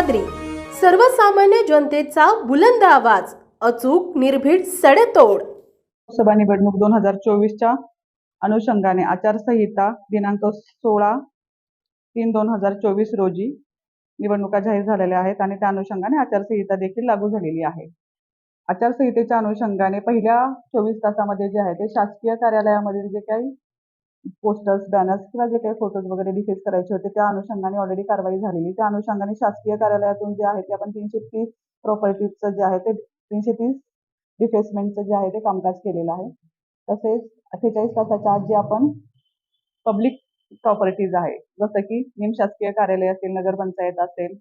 सह्याद्री सर्वसामान्य जनतेचा बुलंद आवाज अचूक निर्भीड सडेतोड. लोकसभा निवडणूक दोन हजार चोवीसच्या अनुषंगाने आचारसंहिता दिनांक सोळा तीन दोन हजार चोवीस रोजी निवडणुका जाहीर झालेल्या आहेत आणि त्या अनुषंगाने आचारसंहिता देखील लागू झालेली आहे. आचारसंहितेच्या अनुषंगाने पहिल्या चोवीस तासामध्ये जे आहे ते शासकीय कार्यालयामधील जे काही पोस्टर्स बॅनर्स किंवा जे काही फोटोज वगैरे डिफेस करायचे होते त्या अनुषंगाने ऑलरेडी कारवाई झालेली. त्या अनुषंगाने शासकीय कार्यालयातून जे आहे ते आपण तीनशे तीस प्रॉपर्टीजचं जे आहे ते तीनशे तीस डिफेसमेंटचं जे आहे ते कामकाज केलेलं आहे. तसेच अठ्ठेचाळीस तासाच्या आत जे आपण पब्लिक प्रॉपर्टीज आहे जसं की निमशासकीय कार्यालय असेल नगरपंचायत असेल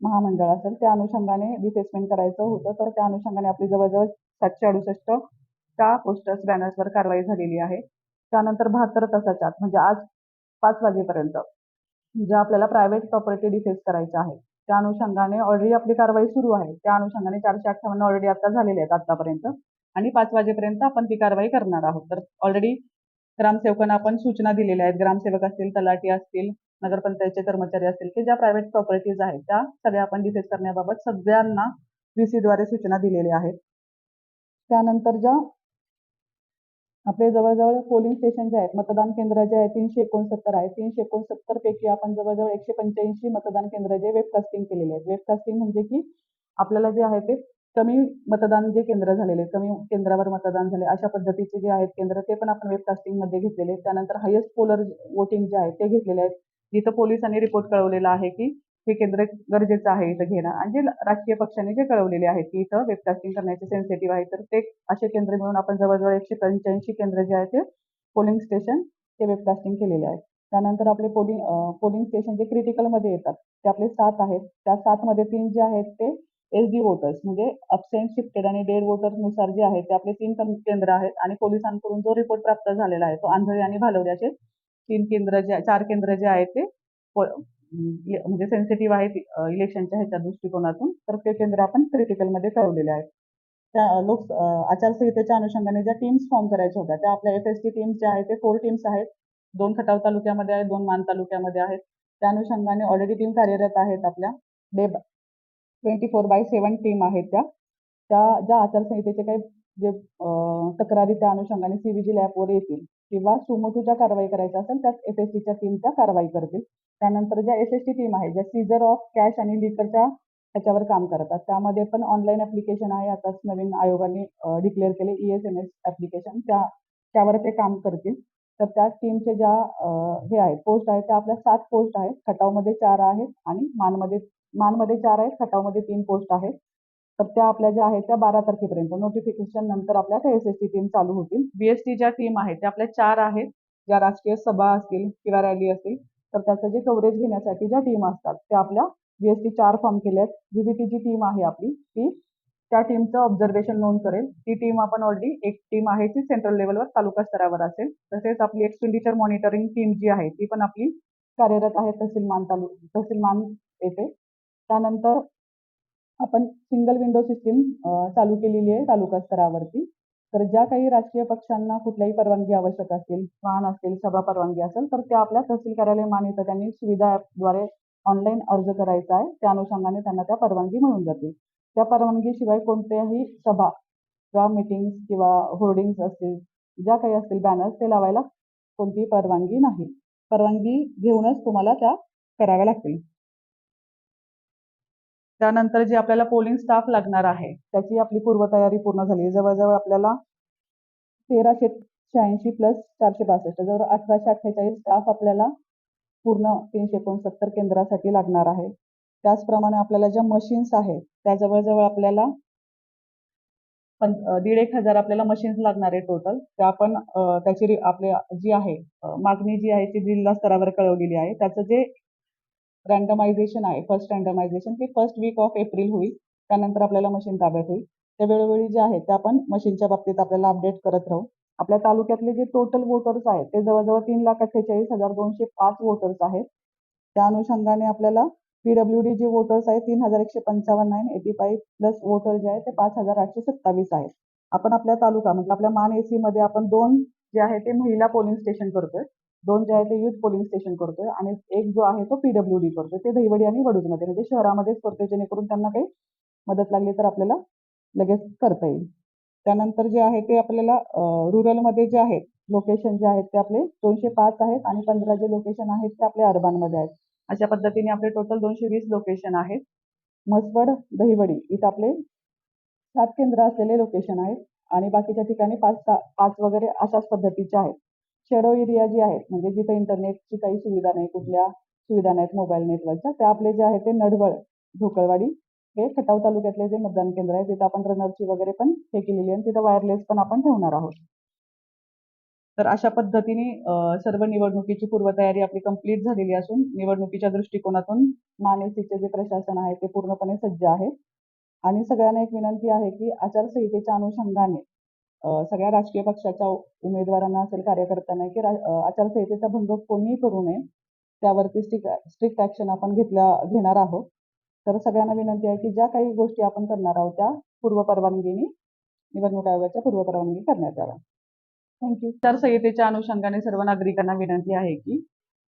महामंडळ असेल त्या अनुषंगाने डिफेसमेंट करायचं होतं. तर त्या अनुषंगाने आपली जवळजवळ सातशे अडुसष्ट त्या पोस्टर्स बॅनर्सवर कारवाई झालेली आहे. त्यानंतर बहात्तर तासाच्या आत म्हणजे आज पाच वाजेपर्यंत ज्या आपल्याला प्रायव्हेट प्रॉपर्टी डिफेस करायच्या आहेत त्या अनुषंगाने ऑलरेडी आपली कारवाई सुरू आहे. त्या अनुषंगाने चारशे अठ्ठावन्न ऑलरेडी आता झालेले आहेत आतापर्यंत. आणि पाच वाजेपर्यंत आपण ती कारवाई करणार आहोत. तर ऑलरेडी ग्रामसेवकांना आपण सूचना दिलेल्या आहेत. ग्रामसेवक असतील तलाठी असतील नगरपंचायतचे कर्मचारी असतील की ज्या प्रायव्हेट प्रॉपर्टीज आहेत त्या सगळ्या आपण डिफेस करण्याबाबत सगळ्यांना व्ही द्वारे सूचना दिलेल्या आहेत. त्यानंतर ज्या आपले जवळजवळ पोलिंग स्टेशन जे आहेत मतदान केंद्र जे आहे तीनशे एकोणसत्तर आहे. तीनशे एकोणसत्तर पैकी आपण जवळजवळ एकशे पंच्याऐंशी मतदान केंद्र जे वेबकास्टिंग केलेले आहेत. वेबकास्टिंग म्हणजे की आपल्याला जे आहे ते कमी मतदान जे केंद्र झालेले आहेत, कमी केंद्रावर मतदान झाले. अशा पद्धतीचे जे आहेत केंद्र ते पण आपण वेबकास्टिंगमध्ये घेतलेले त्यानंतर हायेस्ट पोलर वोटिंग जे आहे ते घेतलेले आहेत. जिथं पोलिसांनी रिपोर्ट कळवलेला आहे की हे केंद्र गरजेचं आहे इथं घेणं. आणि जे राजकीय पक्षांनी जे कळवलेले आहेत की इथं वेबकास्टिंग करण्याचे सेन्सिटिव्ह आहे तर ते असे केंद्र मिळून आपण जवळजवळ एकशे पंच्याऐंशी केंद्र जे आहे ते पोलिंग स्टेशन ते वेबकास्टिंग केलेले आहेत. त्यानंतर आपले पोलिंग पोलिंग स्टेशन जे क्रिटिकलमध्ये येतात ते आपले सात आहेत. त्या सातमध्ये तीन जे आहेत ते एस डी वोटर्स म्हणजे अबसेंट शिफ्टेड आणि डेड वोटर्सनुसार जे आहेत ते आपले तीन केंद्र आहेत. आणि पोलिसांकडून जो रिपोर्ट प्राप्त झालेला आहे तो आंधळी आणि भालवड्याचे तीन केंद्र जे चार केंद्र जे आहेत ते म्हणजे सेन्सिटिव्ह आहेत इलेक्शनच्या ह्याच्या दृष्टिकोनातून. तर ते केंद्र आपण क्रिटिकलमध्ये कळवलेले आहेत. त्या लोक आचारसंहितेच्या अनुषंगाने ज्या टीम्स फॉर्म करायच्या होत्या त्या आपल्या एफ एस टी टीम्स ज्या आहेत ते फोर टीम्स आहेत. दोन खटाव तालुक्यामध्ये आहेत दोन मान तालुक्यामध्ये आहेत. त्या अनुषंगाने ऑलरेडी टीम कार्यरत आहेत आपल्या. Day twenty four by seven team आहेत त्या. त्या ज्या आचारसंहितेचे काही जे तक्रारी त्या अनुषंगाने सीबीजी ॲपवर येतील किंवा सुमोटूच्या कारवाई करायच्या असेल त्या एस एस टीच्या टीम त्या कारवाई करतील. त्यानंतर ज्या एस एस टी टीम आहे ज्या सीझर ऑफ कॅश आणि लिकरच्या ह्याच्यावर काम करतात. त्यामध्ये पण ऑनलाईन ॲप्लिकेशन आहे. आताच नवीन आयोगाने डिक्लेअर केले E S M S application त्या त्यावर ते काम करतील. तर त्या टीमचे ज्या हे आहेत पोस्ट आहेत त्या आपल्या सात पोस्ट आहेत. खटावमध्ये चार आहेत आणि मानमध्ये मानमध्ये चार आहेत खटावमध्ये तीन पोस्ट आहेत. तर त्या आपल्या ज्या आहेत त्या बारा तारखेपर्यंत. नोटिफिकेशन नंतर आपल्या त्या एस एस टी टीम चालू होतील. बी एस टी ज्या टीम आहेत त्या आपल्या चार आहेत. ज्या राजकीय सभा असतील किंवा रॅली असतील तर त्याचं जे कव्हरेज घेण्यासाठी ज्या टीम असतात त्या आपल्या बी एस टी चार फॉर्म केले आहेत बी बी टी जी टीम आहे आपली ती त्या टीमचं ऑब्झर्वेशन नोंद करेल. ती टीम आपण ऑलरेडी एक टीम आहे ती सेंट्रल लेवलवर तालुका स्तरावर असेल. तसेच आपली एक्सपेंडिचर मॉनिटरिंग टीम जी आहे ती पण आपली कार्यरत आहे तहसील मान तालु तहसील मान येथे. त्यानंतर आपण सिंगल विंडो सिस्टीम चालू केलेली आहे तालुका स्तरावरती. तर ज्या काही राजकीय पक्षांना कुठल्याही परवानगी आवश्यक असतील वाहन असतील सभा परवानगी असेल तर त्या आपल्या तहसील कार्यालय मान त्यांनी सुविधा ॲपद्वारे ऑनलाईन अर्ज करायचा आहे. त्या अनुषंगाने त्यांना त्या परवानगी मिळून जातील. त्या परवानगीशिवाय कोणत्याही सभा किंवा मीटिंग्स किंवा होर्डिंग्स असतील ज्या काही असतील बॅनर्स ते लावायला कोणतीही परवानगी नाही. परवानगी घेऊनच तुम्हाला त्या कराव्या लागतील. त्यानंतर जे आपल्याला पोलिंग स्टाफ लागणार आहे त्याची आपली पूर्वतयारी पूर्ण झाली. जवळजवळ आपल्याला तेराशे शहाऐंशी प्लस चारशे बासष्ट. जवळ अठराशे अठ्ठेचाळीस स्टाफ आपल्याला पूर्ण तीनशे एकोणसत्तर केंद्रासाठी लागणार आहे. त्याचप्रमाणे आपल्याला ज्या मशीन्स आहेत त्या जवळजवळ आपल्याला पण दीड एक हजार आपल्याला मशीन्स लागणार आहे टोटल त्या आपण त्याची आपली जी आहे मागणी जी आहे ती जिल्हा स्तरावर कळवलेली आहे. त्याचं जे रँडमायझेशन आहे. फर्स्ट रँडमायझेशन ते फर्स्ट वीक ऑफ एप्रिल होईल त्यानंतर आपल्याला मशीन ताब्यात होईल. त्या वेळोवेळी जे आहे ते आपण मशीनच्या बाबतीत आपल्याला अपडेट करत राहू. आपल्या तालुक्यातले जे टोटल वोटर्स आहेत ते जवळजवळ तीन लाख अठ्ठेचाळीस हजार दोनशे पाच वोटर्स आहेत. त्या अनुषंगाने आपल्याला पीडब्ल्यू डी जे वोटर्स आहेत तीन हजार एकशे पंचावन्न आहे. एटी फाईव्ह प्लस वोटर जे आहेत ते पाच हजार आठशे सत्तावीस आहेत. आपण आपल्या तालुका म्हणजे आपल्या मान एसी मध्ये आपण दोन जे आहे ते महिला पोलिंग स्टेशन करतोय. दोन जे आहे ते युथ पोलिंग स्टेशन करतोय आणि एक जो आहे तो पीडब्ल्यू डी करतोय. ते दहिवडी आणि वडूजमध्ये म्हणजे शहरामध्येच करतोय जेणेकरून त्यांना काही मदत लागली तर आपल्याला लगेच करता येईल. त्यानंतर जे आहे ते आपल्याला रुरलमध्ये जे आहेत लोकेशन जे आहेत ते आपले दोनशे पाच आहेत आणि पंधरा जे लोकेशन आहेत ते आपले अर्बनमध्ये आहेत. अशा पद्धतीने आपले टोटल दोनशे वीस लोकेशन आहेत. म्हसवड दहिवडी इथं आपले सात केंद्र असलेले लोकेशन आहेत. आणि बाकीच्या ठिकाणी पाच सहा पाच वगैरे अशाच पद्धतीचे आहेत. शेडो एरिया जी आहेत म्हणजे जिथे इंटरनेटची काही सुविधा नाही कुठल्या सुविधा नाहीत मोबाईल नेटवर्कच्या ते आपले जे आहे ते नडवळ ढोकळवाडी हे खटाव तालुक्यातले जे मतदान केंद्र आहे तिथं आपण रनरची वगैरे पण हे केलेली आहे आणि तिथं वायरलेस पण आपण ठेवणार आहोत. तर अशा पद्धतीने सर्व निवडणुकीची पूर्वतयारी आपली कंप्लीट झालेली असून निवडणुकीच्या दृष्टिकोनातून मानेसीचे जे प्रशासन आहे ते पूर्णपणे सज्ज आहे. आणि सगळ्यांना एक विनंती आहे की आचारसंहितेच्या अनुषंगाने सगळ्या राजकीय पक्षाच्या उमेदवारांना असेल कार्यकर्त्यांना की आचारसंहितेचा भंग कोणीही करू नये त्यावरती स्ट्रिक्ट स्ट्रिक्ट ॲक्शन आपण घेतल्या घेणार आहोत. तर सगळ्यांना विनंती आहे की ज्या काही गोष्टी आपण करणार आहोत त्या पूर्व परवानगीने निवडणूक आयोगाच्या पूर्व परवानगी करण्यात याव्या. थँक्यू आचारसंहितेच्या अनुषंगाने सर्व नागरिकांना विनंती आहे की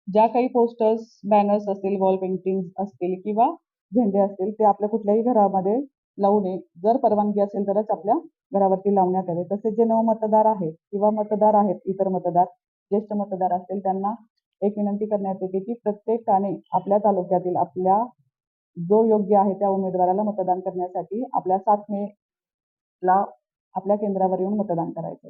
ज्या काही पोस्टर्स बॅनर्स असतील वॉल पेंटिंग असतील किंवा झेंडे असतील ते आपल्या कुठल्याही घरामध्ये लावू नये. जर परवानगी असेल तरच आपल्या घरावरती लावण्यात यावे. तसेच जे नवमतदार आहेत किंवा मतदार आहेत इतर मतदार ज्येष्ठ मतदार असतील त्यांना एक विनंती करण्यात येते की प्रत्येकाने आपल्या तालुक्यातील आपल्या जो योग्य आहे त्या उमेदवाराला मतदान करण्यासाठी आपल्या सात मे ला आपल्या केंद्रावर येऊन मतदान करायचं